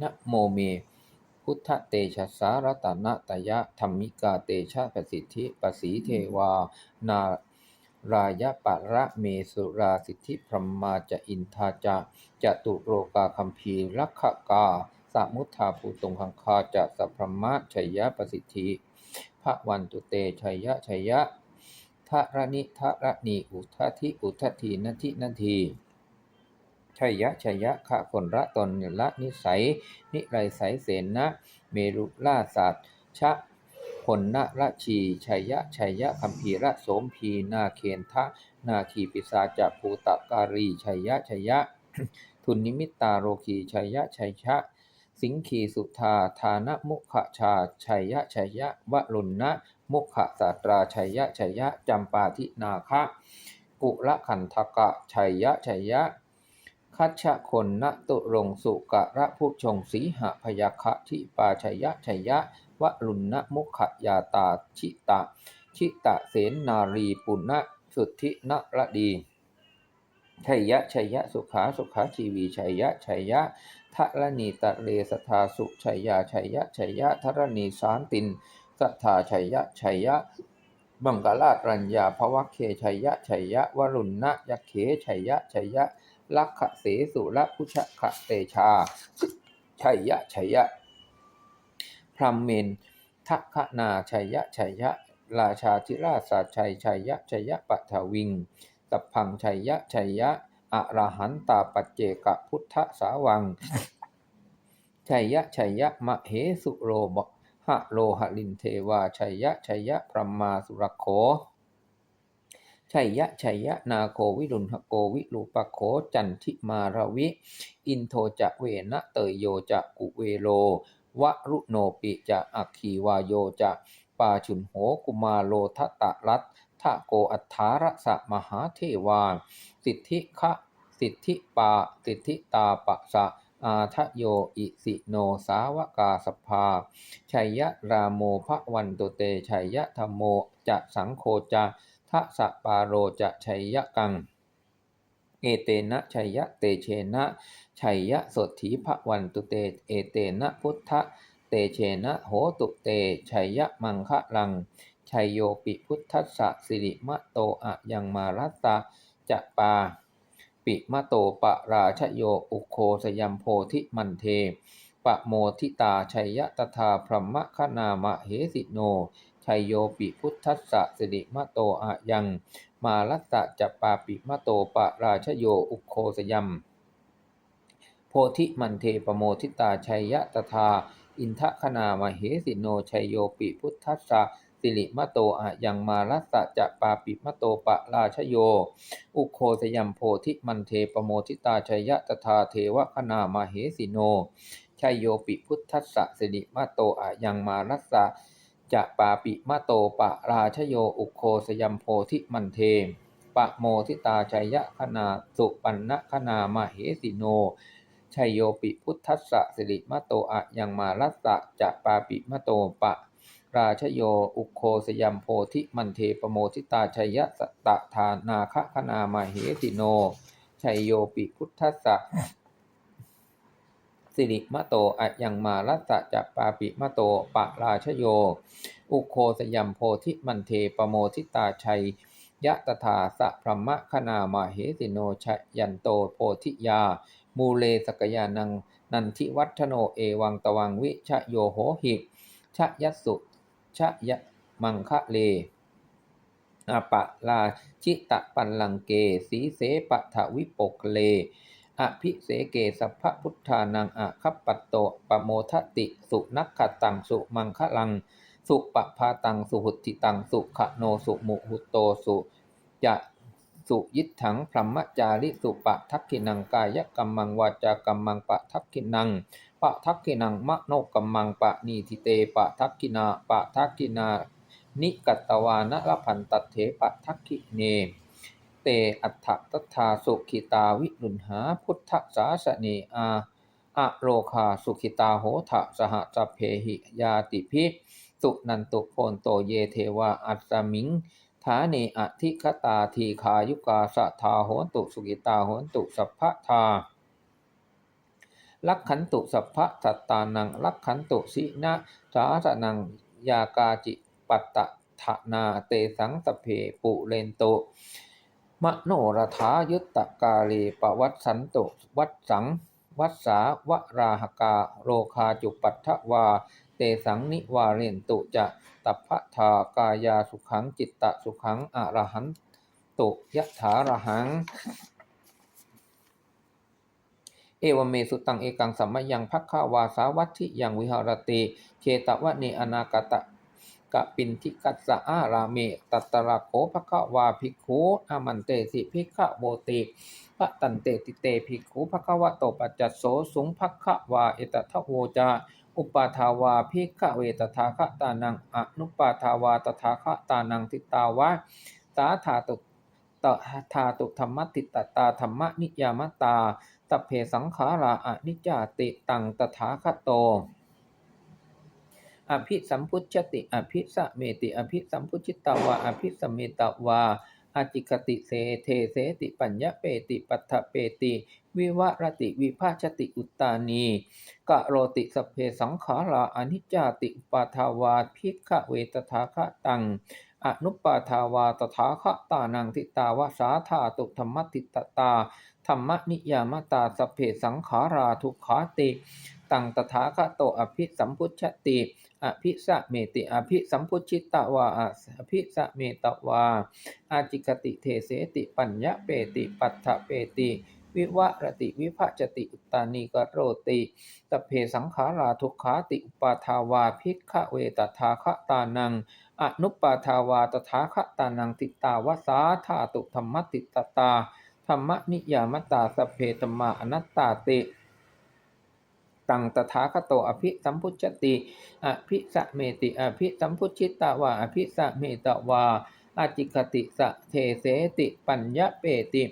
นะโมเม พุทธเตชะสารตนะตยะธรรมิกาเตชะประสิทธิปสีเทวา นารายะปะระเมสุราสิทธิพรหมาจะอินทาจะจตุโรกาคัมภีร์ลักขกาสมุทธาภูตงคังคาจะสัพพมะชัยยะประสิทธิพระวันตุเตชัยยะชัยยะทะระนิทะระนีอุทะทิอุทะทีนทินาที ชัยยะชัยยะขะคนละตนละนิสัย นิไรใสเสนนะเมรุล่าสัตชะผลนระชีชัยยะชัยยะคัมภีระโสมพีนาเคนทะ นาคีปิสาจภูตะการีชัยยะชัยยะ ทุนนิมิตตาโรคีชัยยะชัยชะ สิงคีสุธาธานมุขชาชัยยะชัยยะวรุณนะมุขสาตราชัยยะชัยยะจำปาทินาคะ กุละขันธกะชัยยะชัยยะ คัชชะคนนตุรงสุกะระผู้ชงสีหะพยาคะทิปาชยยะชัยยะวรุณนะมุขยาตาชิตะ ชิตะเสนนารีปุณณะสุทธินระดีชัยยะชัยยะสุขาสุขาชีวีชัยยะชัยยะทะรณีตะเลสทาสุชัยยะชัยยะชัยยะทะรณีสานตินสัทธาชัยยะชัยยะบังกลาตรัญญาภวะเคชัยยะชัยยะวรุณนะยะเขชัยยะชัยยะ ลักขะเสสุละพุชขะเตชาชัยยะชัยยะ พรหมเมนทัคนาชัยยะชัยยะ ราชาธิราชสัชัยชัยยะชัยยะปัทวิงสัพพังชัยยะชัยยะอรหันตาปัจเจกพุทธสาวังชัยยะชัยยะมะเหสุโรบหะโลหะลินเทวาชัยยะชัยยะพรหมาสุรโข ชัยยะชัยยะนาโควิรุณหโกวิรูปโขจันทิมารวิ อินโทจะเวนะเตยโยจะกุเวโลวรุโนปิจะอัคคีวาโยจะปาชุนโหกุมาโลทะตะรัตทะโกอัฏฐารสะมหาเทวา สิทธิคะสิทธิปาสิทธิตาปะสะอาทะโยอิสิโนสาวกาสภาชัยยะราโมภะวันตุเตชัยยะธรรมโมจะสังโฆจะ ทะสะปาโรจะชัยยะกัง เอเตนะชัยยะเตเชนะชัยยะสดถีภะวันตุเต เอเตนะพุทธะเตเชนะโหตุเตชัยยะมังคะลังชัยโยปิพุทธัสสะสิริมะโตอะยังมารัตตาจะปา ปิมะโตปะราชโยอุโคสยัมโพธิมันเทปะโมทิตาชัยยะตถาพรหมคณามะเหสิโน ชัยโยปิพุทธัสสะสิริมะโตอะยัง มารัตตะจะปาปิมะโตปะราชโยอุโคสยัมโพธิมันเทปโมทิตาชัยยะตถาอินทคณามเหสิโนชัยโยปิพุทธัสสะสิริมะโตอะยังมารัสสะจะปาปิมะโตปะราชโย อุโคสยัมโพธิมันเทปโมทิตาชัยยะตถาเทวคณามเหสิโนชัยโยปิพุทธัสสะสิริมะโตอะยังมารัสสะ จะปาปิมะโตปะราชโยอุโคสยัมโพธิมันเทปะโมทิตาชัยยะคณาสุปันนะคณามเหสิโนชัยโยปิพุทธัสสะสิริมะโตอะยังมารัสสะจะปาปิมะโตปะ ราชโยอุโคสยัมโพธิมันเทปโมทิตาชัยยะสตะทานาคะคณามเหติโนชัยโยปิพุทธัสสะ สิริมะโตอะยังมารัสสะจะปาปิมะโตปะราชโย อุโคสยัมโพธิมันเทปโมทิตาชัย ยะตถาสะพรหมคณามาเหติโนชยันโตโพธิยา มูเลสกยานัง นันทิวัฒโนเอวังตวังวิชโยโหหิชะยัสุชะยะมังคะเลอปะลาชิตะปันลังเก สีเสปะทวิปกเล อภิเสเกสัพพพุทธานังอะคัปปัตโตปโมทติ สุนักขตังสุมังคะลัง สุปะพาตังสุหุติตังสุขโนสุมุหุโตสุจะสุยิถังพรหมจาริสุปะทักขินังกายกัมมังวาจากัมมังปะทักขินังปะทักขินังมะโนกัมมังปะนีทิเตปะทักขินาปะทักขินา นิกัตตวานะละพันตัดเถปะทักขิเน เตอัฏฐตัทธาสุขิตาวิรุณหาพุทธสาสเนอาอะโลคาสุขิตาโหทะสหสัพเพหิยาติพิสุนันตุโพนโตเยเทวาอัสมิงฐาเนอธิคตาทีคายุกาสะทาโหนตุสุกิตาโหนตุสัพพะทาลักขันตุสัพพะสัตตานังลักขันตุสินะสาสนังยากาจิปัตตะทนาเตสังสเพปุเรนโต มโนรถายุตตะกาลีปวัตสันตุวัดสัง วัสสาวราหกาโรคาจุปัฏฐวา เตสังนิวาเรนตุจะตัพพะทากายาสุขังจิตตะสุขังอรหันตุยะถาระหัง เอวเมสุตังเอกังสัมมยังพักขาวาสาวัตถิยังวิหารติเชตวะเนอนาคตะ กะปินทิกัสสะอาราเมตัตตะโขภะคะวาภิกขุอามันเตสิภิกขะโวติพระตันเตติเตภิกขุภะคะวะโตปัจจัสโสสุงภะคะวาเอตทะโวจาอุปาทาวาภิกขเวตถาคตานังอนุปาทาวาตถาคตานังทิตาวะสาธาตุตถาตุธรรมติตตาธรรมนิยามตาตเพสังขาราอนิจจติตังตถาคโต อภิสัมพุชติ อภิสเมติ อภิสัมพุชิตาวา อภิสมเมตาวาอาจิกติเสเทเสติปัญญเปติปัฏฐเปติ วิวรติวิภาชติอุตตานีกะโรติสเพสังขาราอนิจจติปาทาวาภิกขเวตถาคตัง อนุปาทาวาตถาคตานังทิตาวาสาธาตุธรรมติตตาธรรมนิยามตาสเพสังขาราทุกขาติ ตังตถาคโตอภิสัมพุชติอภิสะเมติอภิสัมพุชิตวาอภิสะเมตวาอาจิกติเทเสติปัญญเปติปัฏฐเปติวิวะรติวิภจติอุตานีกโรติตเพสังขาราทุกขาติอุปาทาวาภิกขเวตถาคตานัง อนุปาทาวาตถาคตานังติตาวสาธาตุธรรมติตตา ธรรมนิยามตาสพเพธรรมานัตตาติ ตังตถาคโตอภิสัมพุชติอภิสเมติอภิสัมพุชิตาวาอภิสเมตวาอาจิกติสะเทเสติปัญญเปติ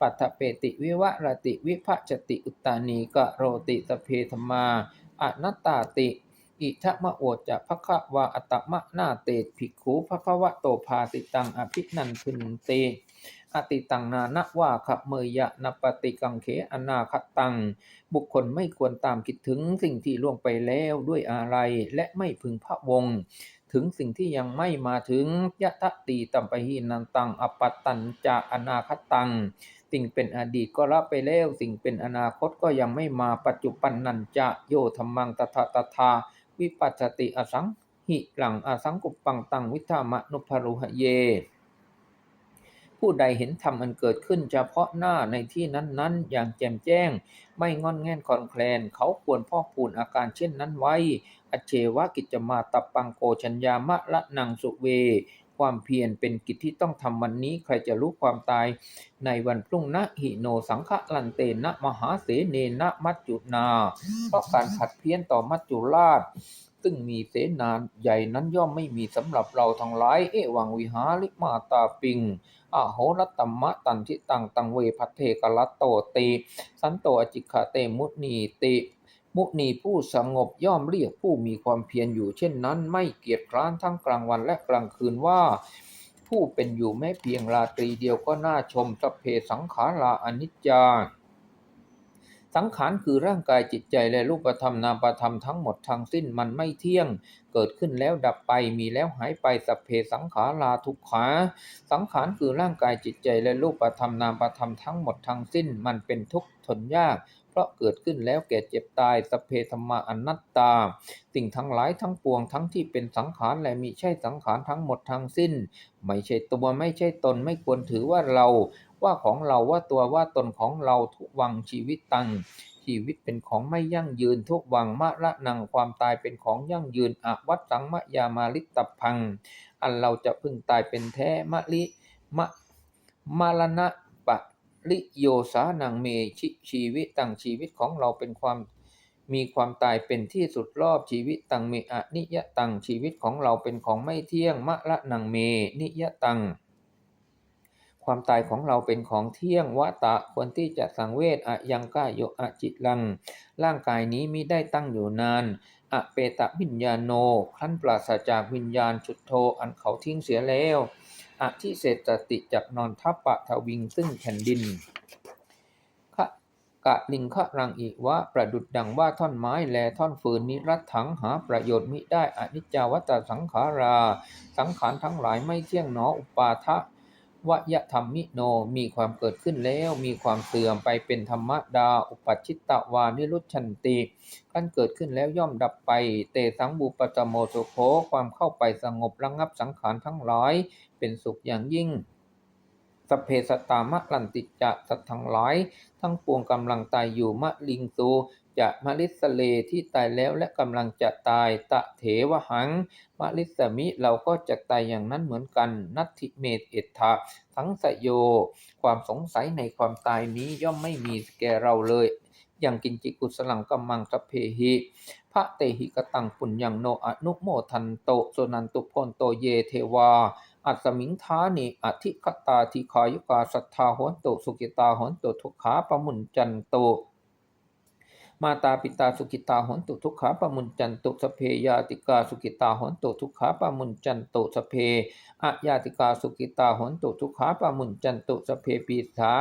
ปัฏฐเปติวิวรติวิภจติอุตตานีกะโรติสเพธมาอนัตตาติ อิทะมะโอจะภคะวาอัตมะนาเตภิกขุภควะโตภาสิตังอภินันทุนเตอติตังนานะว่าขเมยยะนปฏิกังเขอนาคตัง บุคคลไม่ควรตามคิดถึงสิ่งที่ล่วงไปแล้วด้วยอะไรและไม่พึงพระวง ถึงสิ่งที่ยังไม่มาถึงยะทะตีตัมปหินันตังอปตตันจะอนาคตัง สิ่งเป็นอดีตก็ละไปแล้ว สิ่งเป็นอนาคตก็ยังไม่มาปัจจุบันนันจะโยธรรมังตถาตถาวิปัสสติอสังหิหลังอสังกุปปังตังวิธามะนุภรุหเย ผู้ใดเห็นธรรมอันเกิดขึ้นเฉพาะหน้าในที่นั้นๆ อย่างแจ่มแจ้ง ไม่งอนแง่นคลอนแคลน เขาควรพอกพูนอาการเช่นนั้นไว้ อเจวะกิจมาตับปังโกชัญญามะละนังสุเว ความเพียรเป็นกิจที่ต้องทำวันนี้ใครจะรู้ความตาย ในวันพรุ่งนะหิโนสังฆลันเตนะมหาเสเนนะมัจจุนา เพราะการขัดเพี้ยนต่อมัจจุราช ซึ่งมีเสนาใหญ่นั้นย่อมไม่มีสำหรับเราทั้งหลาย เอวังวิหาริมาตาปิงอโหรตมมะตันทิตังตังเวพัทเทกลัตโตติสันโตอจิคาเตมุนีติมุนีผู้สงบย่อมเรียกผู้มีความเพียรอยู่เช่นนั้น ไม่เกียจคร้านทั้งกลางวันและกลางคืนว่า ผู้เป็นอยู่แม้เพียงราตรีเดียวก็น่าชมสเพสังขาราอนิจจา สังขารคือร่างกายจิตใจและรูปธรรมนามธรรมทั้งหมดทั้งสิ้นมันไม่เที่ยง เกิดขึ้นแล้วดับไปมีแล้วหายไปสัพเพสังขาราทุกขาสังขารคือร่างกายจิตใจและรูปธรรมนามธรรมทั้งหมดทั้งสิ้นมันเป็นทุกข์ทนยาก เพราะเกิดขึ้นแล้วแก่เจ็บตายสัพเพธรรมาอนัตตา สิ่งทั้งหลายทั้งปวงทั้งที่เป็นสังขารและมิใช่สังขารทั้งหมดทั้งสิ้น ไม่ใช่ตัวไม่ใช่ตนไม่ควรถือว่าเรา ว่าของเราว่าตัวว่าตนของเราทุกวังชีวิตตัง ชีวิตเป็นของไม่ยั่งยืนทุกวังมะละนังความตายเป็นของยั่งยืนอวัตสังมะยามาลิตตพัง อันเราจะพึงตายเป็นแท้มะลิมะมาลณะปะลิโยสานังเมชิชีวิตตังชีวิตของเราเป็นความมีความตายเป็นที่สุดรอบชีวิตตังเมอะนิยตังชีวิตของเราเป็นของไม่เที่ยงมะละนังเมนิยตัง ความตายของเราเป็นของเที่ยงวะตะควรที่จะสังเวชอะยังกายโยอะจิตลัง ร่างกายนี้มิได้ตั้งอยู่นานอะเปตะวิญญาโนขั้นปราศจากวิญญาณชุดโทอันเขาทิ้งเสียแล้วอะที่เศรษฐติจักนอนทับปะทวิงซึ่งแผ่นดินขะกะลิงคะรังอิวะประดุดดังว่าท่อนไม้แลท่อนฟืนนิรัตถังหาประโยชน์มิได้อนิจจาวัตสังขารา สังขารทั้งหลายไม่เที่ยงหนออุปาทะ วยธรรมิโนมีความเกิดขึ้นแล้วมีความเสื่อมไปเป็นธรรมดา อุปัชิตตวานิรุชันติการเกิดขึ้นแล้วย่อมดับไป เตสังบูปตโมสุโขความเข้าไปสงบระงับสังขารทั้งหลายเป็นสุขอย่างยิ่งสเพสตามะลันติจะสัตว์ทั้งหลายทั้งปวงกำลังตายอยู่มะลิงสู จะมะลิสเลที่ตายแล้วและกำลังจะตาย ตะเถวหังมะลิสมิเราก็จะตายอย่างนั้นเหมือนกัน นัตถิเมตเอตถะทั้งสยโย ความสงสัยในความตายนี้ย่อมไม่มีแก่เราเลยอย่างกินจิกุสลังกัมมังสเพหิพระเตหิกตังปุญญังโนอนุโมทันโตโซนันตุพนโตเยเทวา อัสมิงทานิอธิคตาทิคายุกาสัทธาหนโตสุกิตาหนโตทุกขาปมุนจันโต มาตาปิตาสุกิตาโหนตุทุกขาปมุนจันตุสเพยาติกาสุกิตาโหนตุทุกขาปมุนจันตุสเพอะยาติกาสุกิตาโหนตุทุกขาปมุนจันตุสเพปีสา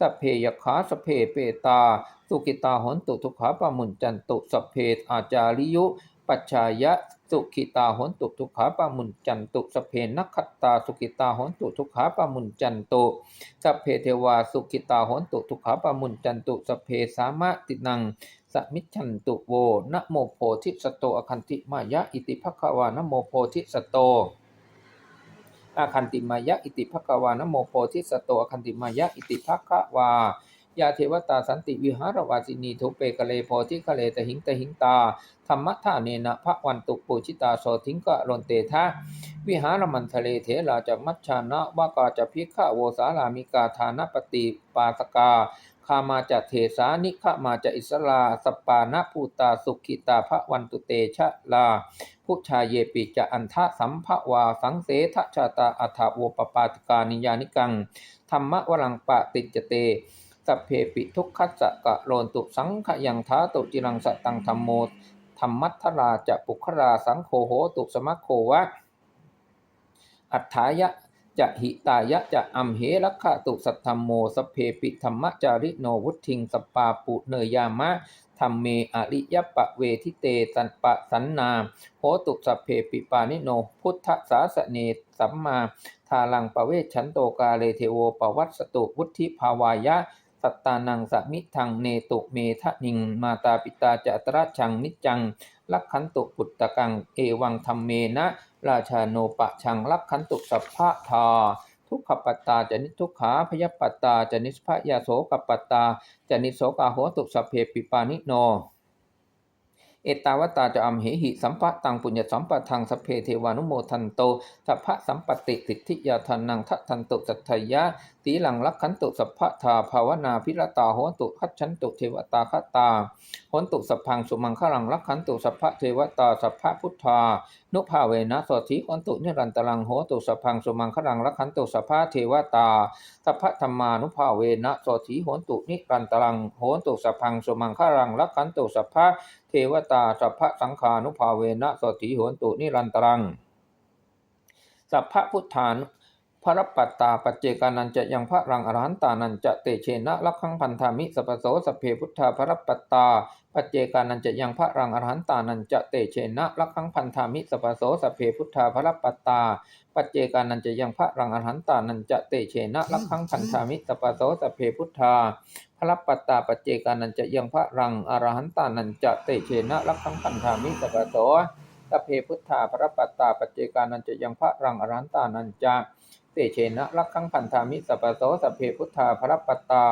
สเพยขาสเพเปตา สุกิตาโหนตุทุกขาปมุนจันตุสเพอาจาริยุ ปัจฉายะสุขิตาหนตุทุกขาปามุนจันตุสเพนักขตตาสุขิตาหนตุทุกขาปามุนจันตุสเพเทวาสุขิตาหนตุทุกขาปามุนจันตุสเพสามะตินังสมิจันตุโวนะโมโพธิสตโตอคันติมายะอิติภควานะโมโพธิสตโตอาคันติมายะอิติภควานะโมโพธิสโตอคันติมายะอิติภควา ยาเทวตาสันติวิหารวาสินีทุเปกะเลโพธิกะเลตหิงตหิงตาธรรมะทาเนนะพระวันตุปุชิตาโสทิงกะรนเตทะวิหารมันทะเลเถราจากมัชชานะวากาจะพิฆะโวสารามิกาทานปฏิปาสกาคามาจะเทสานิขมาจะอิสลาสปานะภูตาสุขิตาพระวันตุเตชะลาพุชายเยปิจะอันทะสัมภวาสังเสทชาตาอัฐโวปปาติกานิยานิกังธรรมวรังปะติจเต สัพเพปิทุกขัสสะกะโลนตุสังขยังท้าตุจิรังสตังธรรมโมธรรมัทธราจะปุคราสังโฆโหตุสมัคโควะ อัฏฐายะจะหิตายะจะอัมเหรักขะตุสัทธรรมโมสพเพปิธรรมจาริโนวุทิงสปาปุเนยามะธรรมเมอริยปะเวทิเตสันปะสันนาโหตุสัพเพปิปานิโน พุทธสาสเนสัมมาทาลังปะเวชันโตกาเลเทโวปวัตสตุวุธิภาวายะ สัตตานังสมิทังเนตุเมทะนิง มาตาปิตาจะตระชังนิจัง ลักขันตุปุตตะกัง เอวังธรรมเมนะ ราชาโนปะชังลักขันตุสัพพะทาทุกขปัตตาจะนิทุกขาพยปัตตาจะนิสพยาโสกปัตตาจะนิโสกาโหตุสัพเพปิปานิโน เอตาวตาจะอัมเหหิสัมปะตังปุญญสัมปะทังสพเพเทวานุโมทันโตสัพพะสัมปติสิทธิยาทานังทัทันตุสัทธยะ ตีหลังลักขันตุสัพพะทาภาวนาพิรตาโหตุคัจฉันตุเทวตาคตาโหตุสัพพังสุมังคลังลักขันตุสัพพะเทวตาสัพพะพุทธานุภาเวนะสถิโหตุนิรันตรังโหตุสัพพังสุมังคลังลักขันตุสัพพะเทวตาสัพพะธรรมานุภาเวนะสถีโหตุนิรันตรังโหตุสัพพังสุมังคลังลักขันตุสัพพะเทวตาสัพพะสังฆานุภาเวนะสถีโหตุนิรันตรังสัพพะพุทธาน พระปัตตาปัจเจกานันจะยังพระรังอรหันตานันจะเตเชนะลักขังพันธามิสัพโสสัเพพุทธาพระปัตตาปัจเจกานันจะยังพระรังอรหันตานันจะเตเชนะลักขังพันธามิสัพโสสัเพพุทธาพระปัตตาปัจเจกานันจะยังพระรังอรหันตานันจะเตเชนะลักขังพันธามิสัพโสสัเพพุทธาพระปัตตาปัจเจกานันจะยังพระรังอรหันตานันจะเตเชนะลักขังพันธามิสัพโสสัเพพุทธาพระปัตตาปัจเจกานันจะยังพระรังอรหันตานันจะ เตเชนะลักขังพันธามิสัพพโสสัพเพพุทธาพระปตา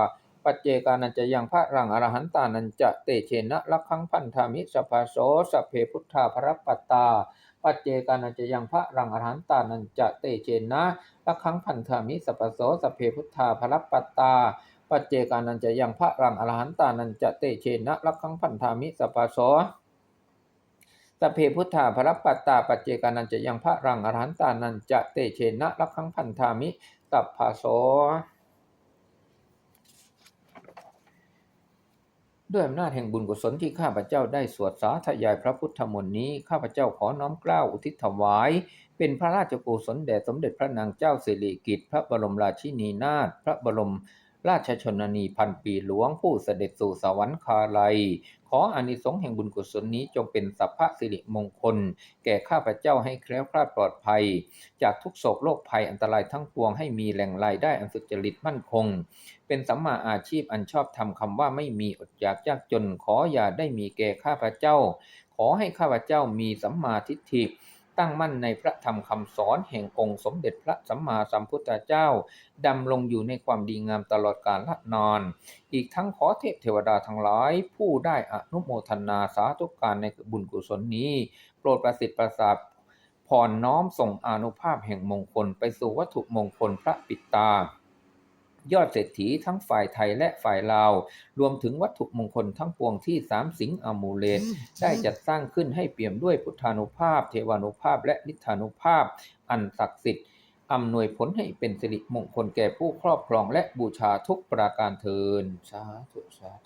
ปัจเจกานันจะยังพระรังอรหันตานันจะเตเชนะลักขังพันธามิสัพพโสสัพเพพุทธาพระปตา ปัจเจกานันจะยังพระรังอรหันตานันจะเตเชนะลักขังพันธามิสัพพโสสัพเพพุทธาพระปตาปัจเจกานันจะยังพระรังอรหันตานันจะเตเชนะลักขังพันธามิสัพพโส สัพเพพุทธาพระปัตตาปัจเจกานันจะยังพระรังอรหันตานันจะเตเชนะลักขังพันธามิสับพพโสด้วยอำนาจแห่งบุญกุศลที่ข้าพเจ้าได้สวดสาธยายพระพุทธมนต์นี้ ข้าพเจ้าขอน้อมเกล้าอุทิศถวาย เป็นพระราชกุศลแด่สมเด็จพระนางเจ้าสิริกิติ์พระบรมราชินีนาถพระบรม ราชชนนีพันปีหลวงผู้เสด็จสู่สวรรคาลัย ขออานิสงส์แห่งบุญกุศลนี้จงเป็นสัพพะสิริมงคล แก่ข้าพเจ้าให้แคล้วคลาดปลอดภัย จากทุกโศกโรคภัยอันตรายทั้งปวงให้มีแหล่งรายได้อันสุจริตมั่นคง เป็นสัมมาอาชีพอันชอบทำคำว่าไม่มีอดอยากยากจนขออย่าได้มีแก่ข้าพเจ้า ขอให้ข้าพเจ้ามีสัมมาทิฏฐิ ตั้งมั่นในพระธรรมคำสอนแห่งองค์สมเด็จพระสัมมาสัมพุทธเจ้าดำลงอยู่ในความดีงามตลอดกาลละนอน อีกทั้งขอเทพเทวดาทั้งหลาย ผู้ได้อนุโมทนาสาธุการในบุญกุศลนี้ โปรดประสิทธิ์ประสาทพรน้อมส่งอนุภาพแห่งมงคลไปสู่วัตถุมงคลพระปิดตา ยอดเศรษฐีทั้งฝ่ายไทยและฝ่ายลาว รวมถึงวัตถุมงคลทั้งปวงที่สามสิงอามูเลตได้จัดสร้างขึ้นให้เปี่ยมด้วยพุทธานุภาพ เทวานุภาพ และนิธานุภาพ อันศักดิ์สิทธิ์อำนวยผลให้เป็นสิริมงคลแก่ผู้ครอบครองและบูชาทุกประการเทินสาธุสาธุ